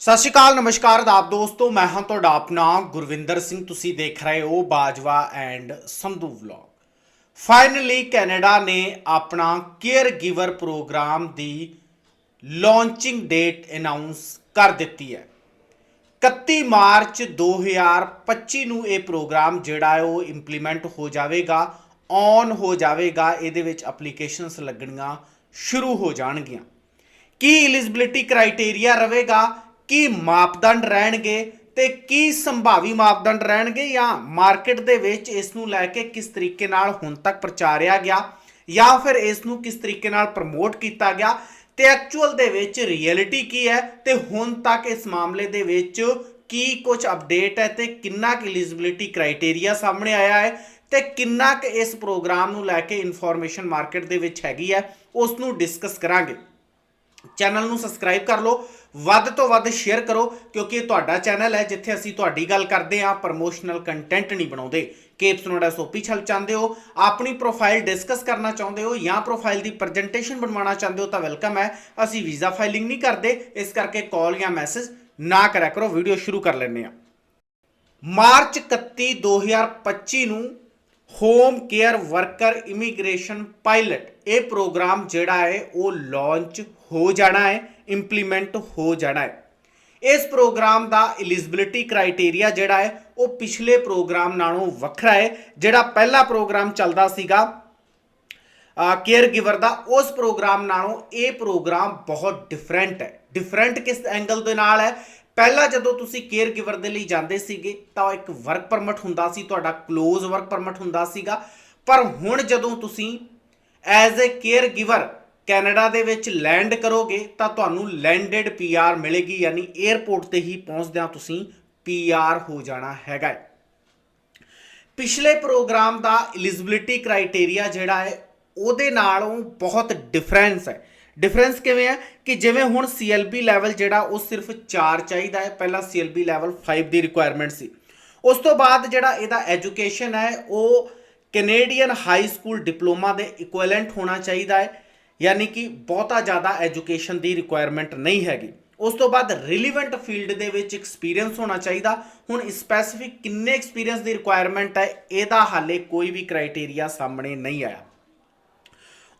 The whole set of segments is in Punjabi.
ਸਤਿ ਸ਼੍ਰੀ ਅਕਾਲ, ਨਮਸਕਾਰ ਆਦਾਬ ਦੋਸਤੋ, ਮੈਂ ਹਾਂ ਤੁਹਾਡਾ ਆਪਣਾ ਗੁਰਵਿੰਦਰ ਸਿੰਘ। ਤੁਸੀਂ ਦੇਖ ਰਹੇ ਹੋ Bajwa and Sandhu vlog. Finally Canada ਨੇ ਆਪਣਾ ਕੇਅਰ ਗਿਵਰ ਪ੍ਰੋਗਰਾਮ ਦੀ ਲਾਂਚਿੰਗ ਡੇਟ ਅਨਾਉਂਸ ਕਰ ਦਿੱਤੀ ਹੈ। 31 ਮਾਰਚ 2025 ਨੂੰ ਇਹ ਪ੍ਰੋਗਰਾਮ ਜਿਹੜਾ ਹੈ ਉਹ ਇੰਪਲੀਮੈਂਟ ਹੋ ਜਾਵੇਗਾ ਔਨ ਹੋ ਜਾਵੇਗਾ, ਇਹਦੇ ਵਿੱਚ ਐਪਲੀਕੇਸ਼ਨਸ ਲੱਗਣੀਆਂ ਸ਼ੁਰੂ ਹੋ ਜਾਣਗੀਆਂ। ਕੀ ਐਲੀਜੀਬਿਲਿਟੀ ਕ੍ਰਾਈਟੇਰੀਆ ਰਹੇਗਾ? ਕੀ ਮਾਪਦੰਡ ਰਹਿਣਗੇ ਤੇ ਕੀ ਸੰਭਾਵੀ ਮਾਪਦੰਡ ਰਹਿਣਗੇ ਜਾਂ ਮਾਰਕੀਟ ਦੇ ਵਿੱਚ ਇਸ ਨੂੰ ਲੈ ਕੇ ਕਿਸ ਤਰੀਕੇ ਨਾਲ ਹੁਣ ਤੱਕ ਪ੍ਰਚਾਰਿਆ ਗਿਆ ਜਾਂ ਫਿਰ ਇਸ ਨੂੰ ਕਿਸ ਤਰੀਕੇ ਨਾਲ ਪ੍ਰਮੋਟ ਕੀਤਾ ਗਿਆ ਤੇ ਐਕਚੁਅਲ ਦੇ ਵਿੱਚ ਰਿਐਲਿਟੀ ਕੀ ਹੈ ਤੇ ਹੁਣ ਤੱਕ ਇਸ ਮਾਮਲੇ ਦੇ ਵਿੱਚ ਕੀ ਕੁਝ ਅਪਡੇਟ ਹੈ ਤੇ ਕਿੰਨਾ ਕੁ ਐਲੀਜੀਬਿਲਿਟੀ ਕ੍ਰਾਈਟੇਰੀਆ ਸਾਹਮਣੇ ਆਇਆ ਹੈ ਤੇ ਕਿੰਨਾ ਕੁ ਇਸ ਪ੍ਰੋਗਰਾਮ ਨੂੰ ਲੈ ਕੇ ਇਨਫੋਰਮੇਸ਼ਨ ਮਾਰਕੀਟ ਦੇ ਵਿੱਚ ਹੈਗੀ ਹੈ, ਉਸ ਨੂੰ ਡਿਸਕਸ ਕਰਾਂਗੇ। ਚੈਨਲ ਨੂੰ ਸਬਸਕ੍ਰਾਈਬ ਕਰ ਲਓ ਵੱਧ ਤੋਂ ਵੱਧ ਸ਼ੇਅਰ ਕਰੋ, ਕਿਉਂਕਿ ਇਹ ਤੁਹਾਡਾ ਚੈਨਲ ਹੈ, ਜਿੱਥੇ ਅਸੀਂ ਤੁਹਾਡੀ ਗੱਲ ਕਰਦੇ ਹਾਂ ਪ੍ਰਮੋਸ਼ਨਲ ਕੰਟੈਂਟ ਨਹੀਂ ਬਣਾਉਂਦੇ। ਕੇਪਸ ਨੂੰ ਸੋਪੀ ਛਲ ਚਾਹੁੰਦੇ ਹੋ, ਆਪਣੀ ਪ੍ਰੋਫਾਈਲ ਡਿਸਕਸ ਕਰਨਾ ਚਾਹੁੰਦੇ ਹੋ, ਜਾਂ ਪ੍ਰੋਫਾਈਲ ਦੀ ਪ੍ਰੈਜੈਂਟੇਸ਼ਨ ਬਣਵਾਉਣਾ ਚਾਹੁੰਦੇ ਹੋ, ਤਾਂ ਵੈਲਕਮ ਹੈ। ਅਸੀਂ ਵੀਜ਼ਾ ਫਾਈਲਿੰਗ ਨਹੀਂ ਕਰਦੇ, ਇਸ ਕਰਕੇ ਕਾਲ ਜਾਂ ਮੈਸੇਜ ਨਾ ਕਰਿਆ ਕਰੋ ਵੀਡੀਓ ਸ਼ੁਰੂ ਕਰ ਲੈਂਦੇ ਹਾਂ। ਮਾਰਚ 31 2025 ਨੂੰ home care worker immigration pilot ਇਹ ਪ੍ਰੋਗਰਾਮ ਜਿਹੜਾ ਹੈ, ਉਹ ਲਾਂਚ ਹੋ ਜਾਣਾ ਹੈ ਇੰਪਲੀਮੈਂਟ ਹੋ ਜਾਣਾ ਹੈ। ਇਸ ਪ੍ਰੋਗਰਾਮ ਦਾ ਐਲੀਜੀਬਿਲਿਟੀ ਕ੍ਰਾਈਟੇਰੀਆ ਜਿਹੜਾ ਹੈ, ਉਹ ਪਿਛਲੇ ਪ੍ਰੋਗਰਾਮ ਨਾਲੋਂ ਵੱਖਰਾ ਹੈ। ਜਿਹੜਾ ਪਹਿਲਾ ਪ੍ਰੋਗਰਾਮ ਚੱਲਦਾ ਸੀਗਾ ਕੇਅਰ ਗਿਵਰ ਦਾ, ਉਸ ਪ੍ਰੋਗਰਾਮ ਨਾਲੋਂ ਇਹ ਪ੍ਰੋਗਰਾਮ ਬਹੁਤ ਡਿਫਰੈਂਟ ਹੈ। ਡਿਫਰੈਂਟ ਕਿਸ ਐਂਗਲ ਦੇ ਨਾਲ ਹੈ? ਪਹਿਲਾਂ ਜਦੋਂ ਤੁਸੀਂ ਕੇਅਰ ਗਿਵਰ ਦੇ ਲਈ ਜਾਂਦੇ ਸੀਗੇ, ਤਾਂ ਇੱਕ ਵਰਕ ਪਰਮਿਟ ਹੁੰਦਾ ਸੀ, ਤੁਹਾਡਾ ক্লোਜ਼ ਵਰਕ ਪਰਮਿਟ ਹੁੰਦਾ ਸੀਗਾ। ਪਰ ਹੁਣ ਜਦੋਂ ਤੁਸੀਂ as a caregiver Canada ਦੇ ਵਿੱਚ ਲੈਂਡ ਕਰੋਗੇ, ਤਾਂ ਤੁਹਾਨੂੰ ਲੈਂਡਡ ਪੀਆਰ ਮਿਲੇਗੀ, ਯਾਨੀ 에ਅਰਪੋਰਟ ਤੇ ਹੀ ਪਹੁੰਚਦਿਆਂ ਤੁਸੀਂ ਪੀਆਰ ਹੋ ਜਾਣਾ ਹੈਗਾ ਪਿਛਲੇ ਪ੍ਰੋਗਰਾਮ ਦਾ ਐਲੀਜੀਬਿਲਟੀ ਕ੍ਰਾਈਟੇਰੀਆ ਜਿਹੜਾ ਹੈ, ਉਹਦੇ ਨਾਲੋਂ ਬਹੁਤ ਡਿਫਰੈਂਸ ਹੈ। ਡਿਫਰੈਂਸ ਕਿਵੇਂ ਹੈ ਕਿ ਜਿਵੇਂ ਹੁਣ CLB ਲੈਵਲ ਜਿਹੜਾ ਉਹ ਸਿਰਫ 4 ਚਾਹੀਦਾ ਹੈ। ਪਹਿਲਾਂ CLB ਲੈਵਲ 5 ਦੀ ਰਿਕੁਆਇਰਮੈਂਟ ਸੀ। ਉਸ ਤੋਂ ਬਾਅਦ ਜਿਹੜਾ ਇਹਦਾ ਐਜੂਕੇਸ਼ਨ ਹੈ, ਉਹ ਕੈਨੇਡੀਅਨ ਹਾਈ ਸਕੂਲ ਡਿਪਲੋਮਾ ਦੇ ਇਕੁਇਵਲੈਂਟ ਹੋਣਾ ਚਾਹੀਦਾ ਹੈ। ਯਾਨੀ ਕਿ ਬਹੁਤਾ ਜ਼ਿਆਦਾ ਐਜੂਕੇਸ਼ਨ ਦੀ ਰਿਕੁਆਇਰਮੈਂਟ ਨਹੀਂ ਹੈਗੀ। ਉਸ ਤੋਂ ਬਾਅਦ ਰਿਲੀਵੈਂਟ ਫੀਲਡ ਦੇ ਵਿੱਚ ਐਕਸਪੀਰੀਅੰਸ ਹੋਣਾ ਚਾਹੀਦਾ। ਹੁਣ ਸਪੈਸੀਫਿਕ ਕਿੰਨੇ ਐਕਸਪੀਰੀਅੰਸ ਦੀ ਰਿਕੁਆਇਰਮੈਂਟ ਹੈ, ਇਹਦਾ ਹਾਲੇ ਕੋਈ ਵੀ ਕ੍ਰਾਈਟੇਰੀਆ ਸਾਹਮਣੇ ਨਹੀਂ ਆਇਆ।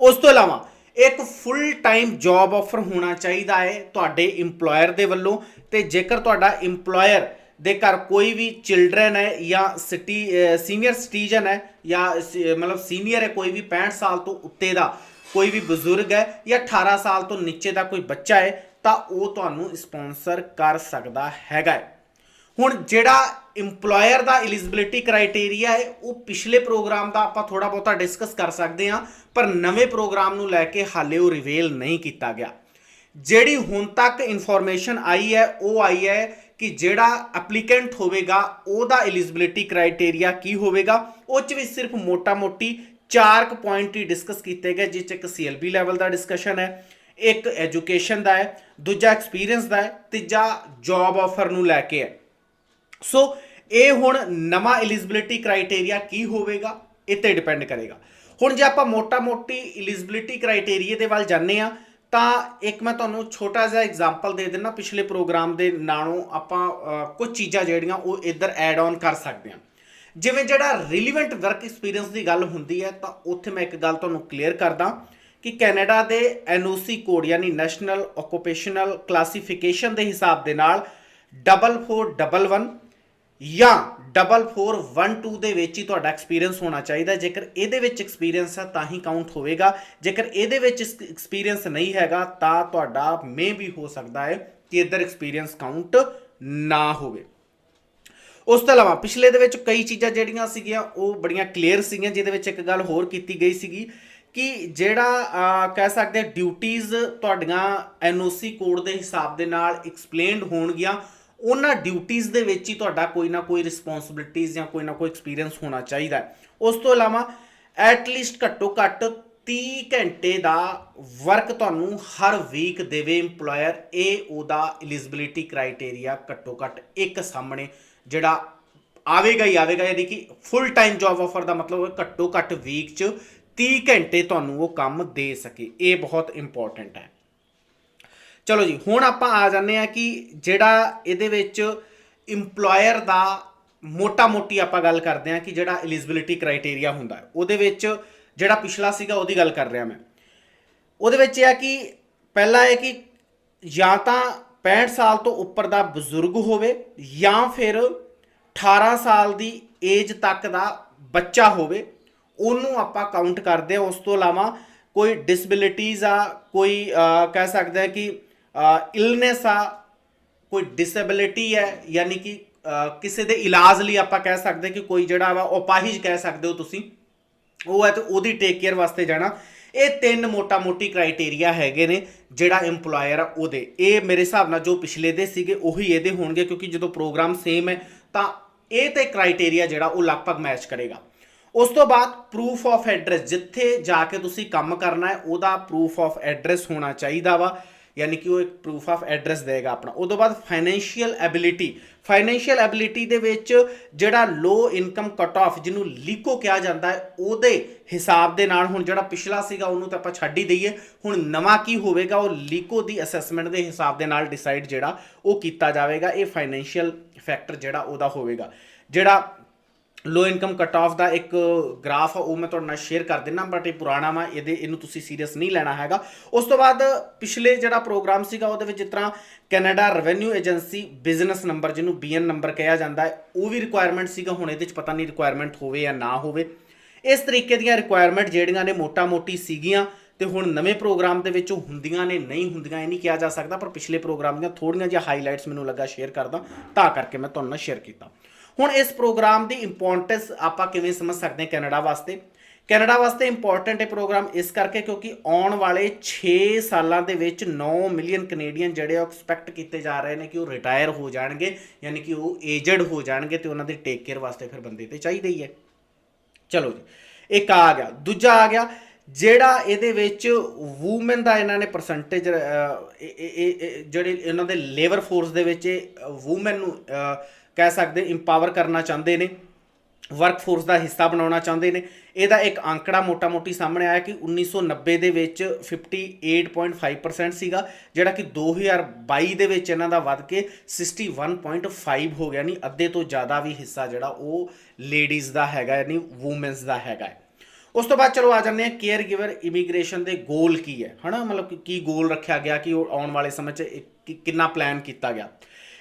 ਉਸ ਤੋਂ ਇਲਾਵਾ ਇੱਕ ਫੁੱਲ ਟਾਈਮ ਜੌਬ ਆਫਰ ਹੋਣਾ ਚਾਹੀਦਾ ਹੈ ਤੁਹਾਡੇ EMPLOYER ਦੇ ਵੱਲੋਂ ਤੇ ਜੇਕਰ ਤੁਹਾਡਾ EMPLOYER ਦੇ ਘਰ ਕੋਈ ਵੀ ਚਿਲਡਰਨ ਹੈ ਜਾਂ ਸਿਟੀ ਸੀਨੀਅਰ ਸਿਟੀਜ਼ਨ ਹੈ ਜਾਂ ਮਤਲਬ ਸੀਨੀਅਰ ਹੈ ਕੋਈ ਵੀ 65 ਸਾਲ ਤੋਂ ਉੱਤੇ ਦਾ ਕੋਈ ਵੀ ਬਜ਼ੁਰਗ ਹੈ ਜਾਂ 18 ਸਾਲ ਤੋਂ ਨੀਚੇ ਦਾ ਕੋਈ ਬੱਚਾ ਹੈ, ਤਾਂ ਉਹ ਤੁਹਾਨੂੰ ਸਪਾਂਸਰ ਕਰ ਸਕਦਾ ਹੈਗਾ ਹੈ। ਹੁਣ ਜਿਹੜਾ EMPLOYER ਦਾ ਐਲੀਜੀਬਿਲਿਟੀ ਕ੍ਰਾਈਟੇਰੀਆ ਹੈ, ਉਹ ਪਿਛਲੇ ਪ੍ਰੋਗਰਾਮ ਦਾ ਆਪਾਂ ਥੋੜਾ ਬਹੁਤਾ ਡਿਸਕਸ ਕਰ ਸਕਦੇ ਹਾਂ, ਪਰ ਨਵੇਂ ਪ੍ਰੋਗਰਾਮ ਨੂੰ ਲੈ ਕੇ ਹਾਲੇ ਉਹ ਰਿਵੇਲ ਨਹੀਂ ਕੀਤਾ ਗਿਆ। ਜਿਹੜੀ ਹੁਣ ਤੱਕ ਇਨਫੋਰਮੇਸ਼ਨ ਆਈ ਹੈ, ਉਹ ਆਈ ਹੈ ਕਿ ਜਿਹੜਾ ਐਪਲੀਕੈਂਟ ਹੋਵੇਗਾ, ਉਹਦਾ ਐਲੀਜੀਬਿਲਿਟੀ ਕ੍ਰਾਈਟੇਰੀਆ ਕੀ ਹੋਵੇਗਾ, ਉਹ ਚ ਵੀ ਸਿਰਫ ਮੋਟਾ-ਮੋਟੀ ਚਾਰ ਕੁ ਪੁਆਇੰਟ ਹੀ ਡਿਸਕਸ ਕੀਤੇ ਗਏ ਜਿਸ ਚ ਇੱਕ CLB ਲੈਵਲ ਦਾ ਡਿਸਕਸ਼ਨ ਹੈ, ਇੱਕ ਐਜੂਕੇਸ਼ਨ ਦਾ ਹੈ, ਦੂਜਾ ਐਕਸਪੀਰੀਅੰਸ ਦਾ ਹੈ, ਤੀਜਾ ਜੌਬ ਆਫਰ ਨੂੰ ਲੈ ਕੇ ਹੈ। ਸੋ ਇਹ ਹੁਣ ਨਵਾਂ ਐਲੀਜੀਬਿਲਿਟੀ ਕ੍ਰਾਈਟੇਰੀਆ ਕੀ ਹੋਵੇਗਾ? ਇਹ ਤੇ ਡਿਪੈਂਡ ਕਰੇਗਾ। ਹੁਣ ਜੇ ਆਪਾਂ ਮੋਟਾ-ਮੋਟੀ ਐਲੀਜੀਬਿਲਿਟੀ ਕ੍ਰਾਈਟੇਰੀਆ ਦੇ ਵੱਲ ਜਾਂਦੇ ਆ ਤਾਂ ਇੱਕ ਮੈਂ ਤੁਹਾਨੂੰ ਛੋਟਾ ਜਿਹਾ ਐਗਜ਼ਾਮਪਲ ਦੇ ਦਿੰਦਾ। ਪਿਛਲੇ ਪ੍ਰੋਗਰਾਮ ਦੇ ਨਾਲੋਂ ਆਪਾਂ ਕੁਝ ਚੀਜ਼ਾਂ ਜਿਹੜੀਆਂ ਉਹ ਇੱਧਰ ਐਡ ਆਨ ਕਰ ਸਕਦੇ ਹਾਂ। ਜਿਵੇਂ ਜਿਹੜਾ ਰਿਲੀਵੈਂਟ ਵਰਕ ਐਕਸਪੀਰੀਅੰਸ ਦੀ ਗੱਲ ਹੁੰਦੀ ਹੈ, ਤਾਂ ਉੱਥੇ ਮੈਂ ਇੱਕ ਗੱਲ ਤੁਹਾਨੂੰ ਕਲੀਅਰ ਕਰਦਾ ਕਿ ਕੈਨੇਡਾ ਦੇ NOC ਕੋਡ, ਯਾਨੀ ਨੈਸ਼ਨਲ ਆਕੂਪੇਸ਼ਨਲ ਕਲਾਸੀਫਿਕੇਸ਼ਨ ਦੇ ਹਿਸਾਬ ਦੇ ਨਾਲ 4411 ਜਾਂ 4412 ਦੇ ਵਿੱਚ ਹੀ ਤੁਹਾਡਾ ਐਕਸਪੀਰੀਅੰਸ ਹੋਣਾ ਚਾਹੀਦਾ। ਜੇਕਰ ਇਹਦੇ ਵਿੱਚ ਐਕਸਪੀਰੀਅੰਸ ਹੈ, ਤਾਂ ਹੀ ਕਾਊਂਟ ਹੋਵੇਗਾ। ਜੇਕਰ ਇਹਦੇ ਵਿੱਚ ਐਕਸਪੀਰੀਅੰਸ ਨਹੀਂ ਹੈਗਾ, ਤਾਂ ਤੁਹਾਡਾ ਮੇ ਵੀ ਹੋ ਸਕਦਾ ਹੈ ਕਿ ਇੱਧਰ ਐਕਸਪੀਰੀਅੰਸ ਕਾਊਂਟ ਨਾ ਹੋਵੇ। ਉਸ ਤੋਂ ਇਲਾਵਾ ਪਿਛਲੇ ਦੇ ਵਿੱਚ ਕਈ ਚੀਜ਼ਾਂ ਜਿਹੜੀਆਂ ਸੀਗੀਆਂ, ਉਹ ਬੜੀਆਂ ਕਲੀਅਰ ਸੀਗੀਆਂ, ਜਿਹਦੇ ਵਿੱਚ ਇੱਕ ਗੱਲ ਹੋਰ ਕੀਤੀ ਗਈ ਸੀਗੀ ਕਿ ਜਿਹੜਾ ਕਹਿ ਸਕਦੇ ਡਿਊਟੀਆਂ ਤੁਹਾਡੀਆਂ ਐਨਓਸੀ ਕੋਡ ਦੇ ਹਿਸਾਬ ਦੇ ਨਾਲ ਐਕਸਪਲੇਨਡ ਹੋਣਗੀਆਂ। ਉਹਨਾਂ ਡਿਊਟੀਆਂ ਦੇ ਵਿੱਚ ਹੀ ਤੁਹਾਡਾ ਕੋਈ ਨਾ ਕੋਈ ਰਿਸਪੌਂਸਿਬਿਲਟੀਆਂ ਜਾਂ ਕੋਈ ਨਾ ਕੋਈ ਐਕਸਪੀਰੀਅੰਸ ਹੋਣਾ ਚਾਹੀਦਾ ਉਸ ਤੋਂ ਇਲਾਵਾ ਐਟ ਲੀਸਟ ਘੱਟੋ ਘੱਟ 30 ਘੰਟੇ ਦਾ ਵਰਕ ਤੁਹਾਨੂੰ ਹਰ ਵੀਕ ਦੇਵੇ EMPLOYER ਇਹ ਉਹਦਾ ਐਲੀਜੀਬਿਲਿਟੀ ਕ੍ਰਾਈਟੇਰੀਆ ਘੱਟੋ ਘੱਟ ਇੱਕ ਸਾਹਮਣੇ ਜਿਹੜਾ ਆਵੇਗਾ ਹੀ ਆਵੇਗਾ, ਯਾਨੀ ਕਿ ਫੁੱਲ ਟਾਈਮ ਜੌਬ ਆਫਰ ਦਾ ਮਤਲਬ ਹੈ ਘੱਟੋ ਘੱਟ ਵੀਕ 'ਚ 30 ਘੰਟੇ ਤੁਹਾਨੂੰ ਉਹ ਕੰਮ ਦੇ ਸਕੇ। ਇਹ ਬਹੁਤ ਇੰਪੋਰਟੈਂਟ ਹੈ। ਚਲੋ ਜੀ, ਹੁਣ ਆਪਾਂ ਆ ਜਾਂਦੇ ਆ ਕਿ ਜਿਹੜਾ ਇਹਦੇ ਵਿੱਚ EMPLOYER ਦਾ ਮੋਟਾ ਮੋਟੀ ਆਪਾਂ ਗੱਲ ਕਰਦੇ ਆ ਕਿ ਜਿਹੜਾ ਐਲੀਜੀਬਿਲਿਟੀ ਕ੍ਰਾਈਟੇਰੀਆ ਹੁੰਦਾ ਹੈ। ਉਹਦੇ ਵਿੱਚ ਜਿਹੜਾ ਪਿਛਲਾ ਸੀਗਾ ਉਹਦੀ ਗੱਲ ਕਰ ਰਿਹਾ ਮੈਂ। ਉਹਦੇ ਵਿੱਚ ਇਹ ਆ ਕਿ ਪਹਿਲਾ ਹੈ ਕਿ ਜਾਂ ਤਾਂ 65 ਸਾਲ ਤੋਂ ਉੱਪਰ ਦਾ ਬਜ਼ੁਰਗ ਹੋਵੇ ਜਾਂ ਫਿਰ 18 ਸਾਲ ਦੀ ਏਜ ਤੱਕ ਦਾ ਬੱਚਾ ਹੋਵੇ, ਉਹਨੂੰ ਆਪਾਂ ਕਾਊਂਟ ਕਰਦੇ ਆ ਉਸ ਤੋਂ ਇਲਾਵਾ ਕੋਈ ਡਿਸੇਬਿਲਿਟੀਜ਼ ਆ, ਕੋਈ ਕਹਿ ਸਕਦੇ ਹੈ ਕਿ ਇਲਨੈਸ ਆ, ਕੋਈ ਡਿਸੇਬਿਲਿਟੀ ਹੈ, ਯਾਨੀ ਕਿ ਕਿਸੇ ਦੇ ਇਲਾਜ ਲਈ ਆਪਾਂ ਕਹਿ ਸਕਦੇ ਕਿ ਕੋਈ ਜਿਹੜਾ ਵਾ ਉਪਾਹਿਜ ਕਹਿ ਸਕਦੇ ਹੋ ਤੁਸੀਂ। ਉਹ ਹੈ ਤੇ ਉਹਦੀ ਟੇਕ ਕੇਅਰ ਵਾਸਤੇ ਜਾਣਾ। ਇਹ ਤਿੰਨ ਮੋਟਾ ਮੋਟੀ ਕ੍ਰਾਈਟੇਰੀਆ ਹੈਗੇ ਨੇ, ਜਿਹੜਾ EMPLOYER ਆ ਉਹਦੇ। ਇਹ ਮੇਰੇ ਹਿਸਾਬ ਨਾਲ ਜੋ ਪਿਛਲੇ ਦੇ ਸੀਗੇ, ਉਹੀ ਇਹਦੇ ਹੋਣਗੇ, ਕਿਉਂਕਿ ਜਦੋਂ ਪ੍ਰੋਗਰਾਮ ਸੇਮ ਹੈ, ਤਾਂ ਇਹ ਤੇ ਕ੍ਰਾਈਟੇਰੀਆ ਜਿਹੜਾ ਉਹ ਲਗਭਗ ਮੈਚ ਕਰੇਗਾ। ਉਸ ਤੋਂ ਬਾਅਦ ਪ੍ਰੂਫ ਆਫ ਐਡਰੈਸ ਜਿੱਥੇ ਜਾ ਕੇ ਤੁਸੀਂ ਕੰਮ ਕਰਨਾ ਹੈ, ਉਹਦਾ ਪ੍ਰੂਫ ਆਫ ਐਡਰੈਸ ਹੋਣਾ ਚਾਹੀਦਾ ਵਾ। ਯਾਨੀ ਕਿ ਉਹ ਇੱਕ ਪ੍ਰੂਫ ਆਫ ਐਡਰੈਸ ਦੇਗਾ ਆਪਣਾ। ਉਦੋਂ ਬਾਅਦ ਫਾਈਨੈਂਸ਼ੀਅਲ ਐਬਿਲਿਟੀ ਫਾਈਨੈਂਸ਼ੀਅਲ ਐਬਿਲਿਟੀ ਦੇ ਵਿੱਚ ਜਿਹੜਾ ਲੋ ਇਨਕਮ ਕਟ ਆਫ ਜਿਹਨੂੰ ਲੀਕੋ ਕਿਹਾ ਜਾਂਦਾ ਹੈ, ਉਹਦੇ ਹਿਸਾਬ ਦੇ ਨਾਲ ਹੁਣ ਜਿਹੜਾ ਪਿਛਲਾ ਸੀਗਾ ਉਹਨੂੰ ਤਾਂ ਆਪਾਂ ਛੱਡ ਹੀ ਦਈਏ। ਹੁਣ ਨਵਾਂ ਕੀ ਹੋਵੇਗਾ, ਉਹ ਲੀਕੋ ਦੀ ਅਸੈਸਮੈਂਟ ਦੇ ਹਿਸਾਬ ਦੇ ਨਾਲ ਡਿਸਾਈਡ ਜਿਹੜਾ ਉਹ ਕੀਤਾ ਜਾਵੇਗਾ। ਇਹ ਫਾਈਨੈਂਸ਼ੀਅਲ ਫੈਕਟਰ ਜਿਹੜਾ ਉਹਦਾ ਹੋਵੇਗਾ। ਜਿਹੜਾ ਲੋ ਇਨਕਮ ਕਟ ਆਫ ਦਾ ਇੱਕ ਗ੍ਰਾਫ ਆ, ਉਹ ਮੈਂ ਤੁਹਾਡੇ ਨਾਲ ਸ਼ੇਅਰ ਕਰ ਦਿੰਨਾ ਬਟ ਇਹ ਪੁਰਾਣਾ ਵਾ, ਇਹਦੇ, ਇਹਨੂੰ ਤੁਸੀਂ ਸੀਰੀਅਸ ਨਹੀਂ ਲੈਣਾ ਹੈਗਾ। ਉਸ ਤੋਂ ਬਾਅਦ ਪਿਛਲੇ ਜਿਹੜਾ ਪ੍ਰੋਗਰਾਮ ਸੀਗਾ, ਉਹਦੇ ਵਿੱਚ ਜਿਸ ਤਰ੍ਹਾਂ Canada revenue agency business number ਜਿਹਨੂੰ ਬੀਐਨ ਨੰਬਰ ਕਿਹਾ ਜਾਂਦਾ ਹੈ, ਉਹ ਵੀ ਰਿਕੁਆਇਰਮੈਂਟ ਸੀਗਾ, ਹੁਣ ਇਹਦੇ ਵਿੱਚ ਪਤਾ ਨਹੀਂ ਰਿਕੁਆਇਰਮੈਂਟ ਹੋਵੇ ਜਾਂ ਨਾ ਹੋਵੇ। ਇਸ ਤਰੀਕੇ ਦੀਆਂ ਰਿਕੁਆਇਰਮੈਂਟ ਜਿਹੜੀਆਂ ਨੇ, ਮੋਟਾ-ਮੋਟੀ ਸੀਗੀਆਂ, ਤੇ ਹੁਣ ਨਵੇਂ ਪ੍ਰੋਗਰਾਮ ਦੇ ਵਿੱਚ ਉਹ ਹੁੰਦੀਆਂ ਨੇ, ਨਹੀਂ ਹੁੰਦੀਆਂ, ਇਹ ਨਹੀਂ ਕਿਹਾ ਜਾ ਸਕਦਾ, ਪਰ ਪਿਛਲੇ ਪ੍ਰੋਗਰਾਮ ਦੀਆਂ ਥੋੜੀਆਂ ਜਿਹੀਆਂ ਹਾਈਲਾਈਟਸ ਮੈਨੂੰ ਲੱਗਾ ਸ਼ੇਅਰ ਕਰਦਾ, ਤਾਂ ਕਰਕੇ ਮੈਂ ਤੁਹਾਨੂੰ ਨਾਲ ਸ਼ੇਅਰ ਕੀਤਾ। ਹੁਣ ਇਸ ਪ੍ਰੋਗਰਾਮ ਦੀ ਇੰਪੋਰਟੈਂਸ ਆਪਾਂ ਕਿਵੇਂ ਸਮਝ ਸਕਦੇ ਹਾਂ ਕੈਨੇਡਾ ਵਾਸਤੇ? ਕੈਨੇਡਾ ਵਾਸਤੇ ਇੰਪੋਰਟੈਂਟ ਇਹ ਪ੍ਰੋਗਰਾਮ ਇਸ ਕਰਕੇ ਕਿਉਂਕਿ ਆਉਣ ਵਾਲੇ 6 ਸਾਲਾਂ ਦੇ ਵਿੱਚ 9 ਮਿਲੀਅਨ ਕੈਨੇਡੀਅਨ ਜਿਹੜੇ ਆ ਐਕਸਪੈਕਟ ਕੀਤੇ ਜਾ ਰਹੇ ਨੇ ਕਿ ਉਹ ਰਿਟਾਇਰ ਹੋ ਜਾਣਗੇ, ਯਾਨੀ ਕਿ ਉਹ ਏਜਡ ਹੋ ਜਾਣਗੇ ਤੇ ਉਹਨਾਂ ਦੇ ਟੇਕ ਕੇਅਰ ਵਾਸਤੇ ਫਿਰ ਬੰਦੇ ਤੇ ਚਾਹੀਦੇ ਹੀ ਹੈ। ਚਲੋ ਜੀ, ਇੱਕ ਆ ਗਿਆ, ਦੂਜਾ ਆ ਗਿਆ, ਜਿਹੜਾ ਇਹਦੇ ਵਿੱਚ ਵੂਮਨ ਦਾ ਇਹਨਾਂ ਨੇ ਪਰਸੈਂਟੇਜ ਜਿਹੜੇ ਇਹਨਾਂ ਦੇ ਲੇਬਰ ਫੋਰਸ ਦੇ ਵਿੱਚ ਵੂਮਨ ਨੂੰ ਕਹਿ ਸਕਦੇ ਇੰਪਾਵਰ ਕਰਨਾ ਚਾਹੁੰਦੇ ਨੇ ਵਰਕਫੋਰਸ ਦਾ ਹਿੱਸਾ ਬਣਾਉਣਾ ਚਾਹੁੰਦੇ ਨੇ। ਇਹਦਾ ਇੱਕ ਅੰਕੜਾ ਮੋਟਾ-ਮੋਟੀ ਸਾਹਮਣੇ ਆਇਆ ਕਿ 1990 ਦੇ ਵਿੱਚ 58.5% ਸੀਗਾ, ਜਿਹੜਾ ਕਿ 2022 ਦੇ ਵਿੱਚ ਇਹਨਾਂ ਦਾ ਵੱਧ ਕੇ 61.5 ਹੋ ਗਿਆ ਨਹੀਂ ਅੱਧੇ ਤੋਂ ਜ਼ਿਆਦਾ ਵੀ ਹਿੱਸਾ ਜਿਹੜਾ ਉਹ ਲੇਡੀਜ਼ ਦਾ ਹੈਗਾ, ਯਾਨੀ ਵੂਮਨਸ ਦਾ ਹੈਗਾ ਉਸ ਤੋਂ ਬਾਅਦ ਚਲੋ ਆ ਜਾਂਦੇ ਆ ਕੇਅਰ ਗਿਵਰ ਇਮੀਗ੍ਰੇਸ਼ਨ ਦੇ ਗੋਲ ਕੀ ਹੈ? ਹਨਾ, ਮਤਲਬ ਕਿ ਕੀ ਗੋਲ ਰੱਖਿਆ ਗਿਆ, ਕਿ ਉਹ ਆਉਣ ਵਾਲੇ ਸਮੇਂ 'ਚ ਕਿ- ਕਿੰਨਾ ਪਲਾਨ ਕੀਤਾ ਗਿਆ?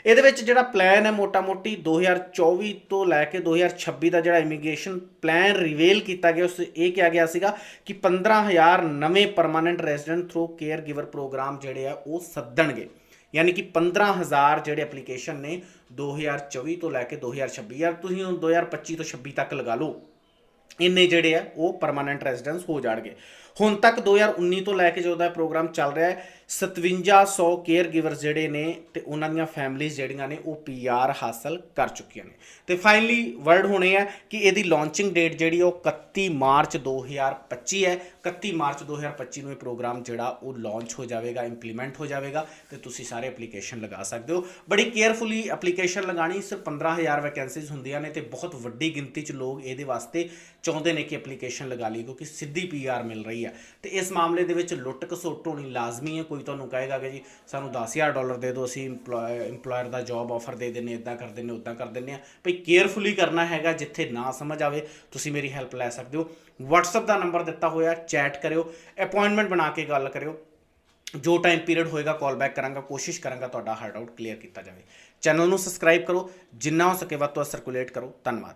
ਇਹਦੇ ਵਿੱਚ ਜਿਹੜਾ ਪਲਾਨ ਹੈ ਮੋਟਾ-ਮੋਟੀ 2024 ਤੋਂ ਲੈ ਕੇ 2026 ਦਾ ਜਿਹੜਾ ਇਮੀਗ੍ਰੇਸ਼ਨ ਪਲਾਨ ਰਿਵੇਲ ਕੀਤਾ ਗਿਆ, ਉਸ 'ਚ ਇਹ ਕਿਹਾ ਗਿਆ ਸੀਗਾ ਕਿ 15000 ਨਵੇਂ permanent resident through caregiver programme ਜਿਹੜੇ ਆ, ਉਹ ਸੱਦਣਗੇ। ਯਾਨੀ ਕਿ 15000 ਜਿਹੜੇ ਐਪਲੀਕੇਸ਼ਨ ਨੇ 2024 ਤੋਂ ਲੈ ਕੇ 2026 ਯਾਰ ਤੁਸੀਂ ਹੁਣ 2025 ਤੋਂ 26 ਤੱਕ ਲਗਾ ਲਓ। ਇੰਨੇ ਜਿਹੜੇ ਆ, ਉਹ ਪਰਮਾਨੈਂਟ ਰੈਜ਼ੀਡੈਂਸ ਹੋ ਜਾਣਗੇ। ਹੁਣ ਤੱਕ 2019 ਤੋਂ ਲੈ ਕੇ ਜਦੋਂ ਦਾ ਪ੍ਰੋਗਰਾਮ ਚੱਲ ਰਿਹਾ ਹੈ 5700 ਕੇਅਰ ਗਿਵਰਸ ਜਿਹੜੇ ਨੇ ਤੇ ਉਹਨਾਂ ਦੀਆਂ ਫੈਮਲੀਆਂ ਜਿਹੜੀਆਂ ਨੇ ਉਹ ਪੀਆਰ ਹਾਸਲ ਕਰ ਚੁੱਕੀਆਂ ਨੇ। ਤੇ ਫਾਈਨਲੀ ਵਰਡ ਹੋਣੇ ਆ ਕਿ ਇਹਦੀ ਲਾਂਚਿੰਗ ਡੇਟ ਜਿਹੜੀ ਉਹ 31 ਮਾਰਚ 2025 ਹੈ। 31 ਮਾਰਚ 2025 ਨੂੰ ਇਹ ਪ੍ਰੋਗਰਾਮ ਜਿਹੜਾ ਉਹ ਲਾਂਚ ਹੋ ਜਾਵੇਗਾ ਇੰਪਲੀਮੈਂਟ ਹੋ ਜਾਵੇਗਾ ਤੇ ਤੁਸੀਂ ਸਾਰੇ ਐਪਲੀਕੇਸ਼ਨ ਲਗਾ ਸਕਦੇ ਹੋ। ਬੜੀ ਕੇਅਰਫੁਲੀ ਐਪਲੀਕੇਸ਼ਨ ਲਗਾਣੀ ਸਿਰਫ 15000 ਵੈਕੈਂਸੀਜ਼ ਹੁੰਦੀਆਂ ਨੇ ਤੇ ਬਹੁਤ ਵੱਡੀ ਗਿਣਤੀ 'ਚ ਲੋਕ ਇਹਦੇ ਵਾਸਤੇ ਚਾਹੁੰਦੇ ਨੇ ਕਿ ਐਪਲੀਕੇਸ਼ਨ ਲਗਾ ਲਈ ਕਿਉਂਕਿ ਸਿੱਧੀ ਪੀਆਰ ਮਿਲ ਰਹੀ ਹੈ। ਤੇ ਇਸ ਮਾਮਲੇ ਦੇ ਵਿੱਚ ਲੁੱਟ ਖਸੁੱਟ ਹੋਣੀ ਲਾਜ਼ਮੀ ਹੈ। ਕੋਈ ਤੁਹਾਨੂੰ ਕਹੇਗਾ ਕਿ ਜੀ ਸਾਨੂੰ 10000 ਡਾਲਰ ਦੇ ਦਿਓ, ਅਸੀਂ ਇੰਪਲੋਇਰ ਦਾ ਜੌਬ ਆਫਰ ਦੇ ਦਿੰਨੇ ਇਦਾਂ ਕਰ ਦਿੰਨੇ ਉਦਾਂ ਕਰ ਦਿੰਨੇ ਆ ਭਈ ਕੇਅਰਫੁਲੀ ਕਰਨਾ ਹੈਗਾ ਜਿੱਥੇ ਨਾ ਸਮਝ ਆਵੇ, ਤੁਸੀਂ ਮੇਰੀ ਹੈਲਪ ਲੈ ਸਕਦੇ ਹੋ। WhatsApp ਦਾ ਨੰਬਰ ਦਿੱਤਾ ਹੋਇਆ ਚੈਟ ਕਰਿਓ ਅਪਾਇੰਟਮੈਂਟ ਬਣਾ ਕੇ ਗੱਲ ਕਰਿਓ। ਜੋ ਟਾਈਮ ਪੀਰੀਅਡ ਹੋਏਗਾ ਕਾਲ ਬੈਕ ਕਰਾਂਗਾ, ਕੋਸ਼ਿਸ਼ ਕਰਾਂਗਾ ਤੁਹਾਡਾ ਹਾਰਡ ਆਊਟ ਕਲੀਅਰ ਕੀਤਾ ਜਾਵੇ। ਚੈਨਲ ਨੂੰ ਸਬਸਕ੍ਰਾਈਬ ਕਰੋ, ਜਿੰਨਾ ਹੋ ਸਕੇ ਵੱਧ ਤੋਂ ਸਰਕੂਲੇਟ ਕਰੋ। ਧੰਨਵਾਦ।